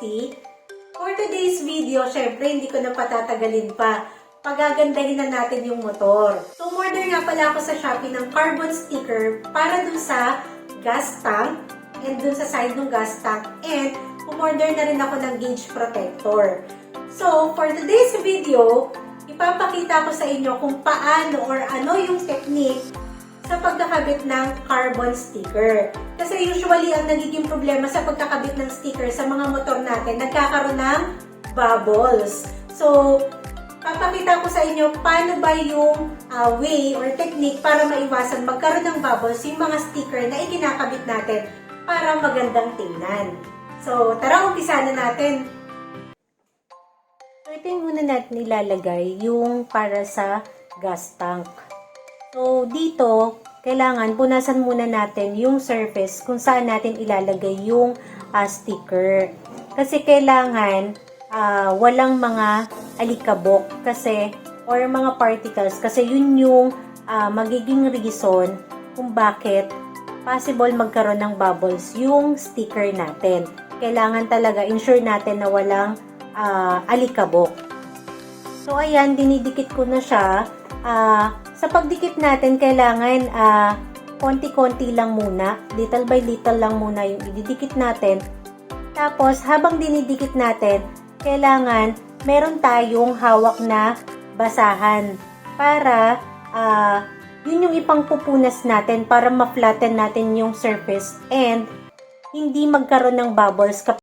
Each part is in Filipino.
160, for today's video, syempre hindi ko na patatagalin pa. Pagagandahin na natin yung motor. So, umorder nga pala ako sa Shopee ng carbon sticker para dun sa gas tank and dun sa side ng gas tank and umorder na rin ako ng gauge protector. So, for today's video, ipapakita ko sa inyo kung paano or ano yung technique sa pagkakabit ng carbon sticker. Kasi usually ang nagiging problema sa pagkakabit ng sticker sa mga motor natin, nagkakaroon ng bubbles. So, papakita ko sa inyo paano ba yung ah, way or technique para maiwasan magkaroon ng bubbles yung mga sticker na ikinakabit natin para magandang tingnan. So, tara, umpisa na natin. So, ito yung muna natin ilalagay, yung para sa gas tank. So, dito, kailangan punasan muna natin yung surface kung saan natin ilalagay yung ah, sticker. Kasi kailangan ah, walang mga alikabok kasi or mga particles kasi yun yung ah, magiging reason kung bakit possible magkaroon ng bubbles yung sticker natin. Kailangan talaga ensure natin na walang ah, alikabok. So, ayan, dinidikit ko na siya. Ah, sa pagdikit natin, kailangan ah, konti-konti lang muna. Little by little lang muna yung ididikit natin. Tapos, habang dinidikit natin, kailangan meron tayong hawak na basahan para ah, yun yung ipangpupunas natin para ma-flatten natin yung surface and hindi magkaroon ng bubbles kapag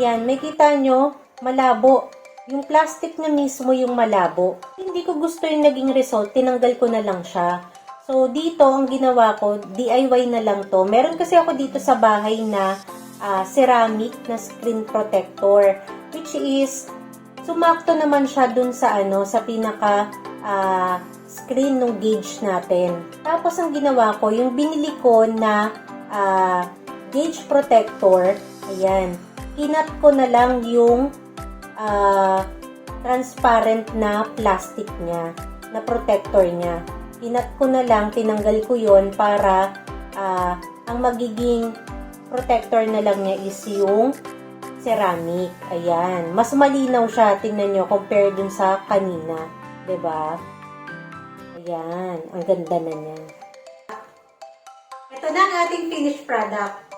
Yan, may kita nyo, malabo. Yung plastic na mismo yung malabo. Hindi ko gusto yung naging result, tinanggal ko na lang siya. So, dito, ang ginawa ko, DIY na lang to. Meron kasi ako dito sa bahay na ah, ceramic na screen protector. Which is, sumakto naman siya dun sa ano, sa pinaka ah, screen ng gauge natin. Tapos, ang ginawa ko, yung binili ko na ah, gauge protector, ayan, kinat ko na lang yung ah, transparent na plastic niya, na protector niya. Kinat ko na lang, tinanggal ko yon para ah, ang magiging protector na lang niya is yung ceramic. Ayan. Mas malinaw siya, tingnan nyo, compare dun sa kanina. ba? Ayan. Ang ganda na niya. Ito na ang ating finished product.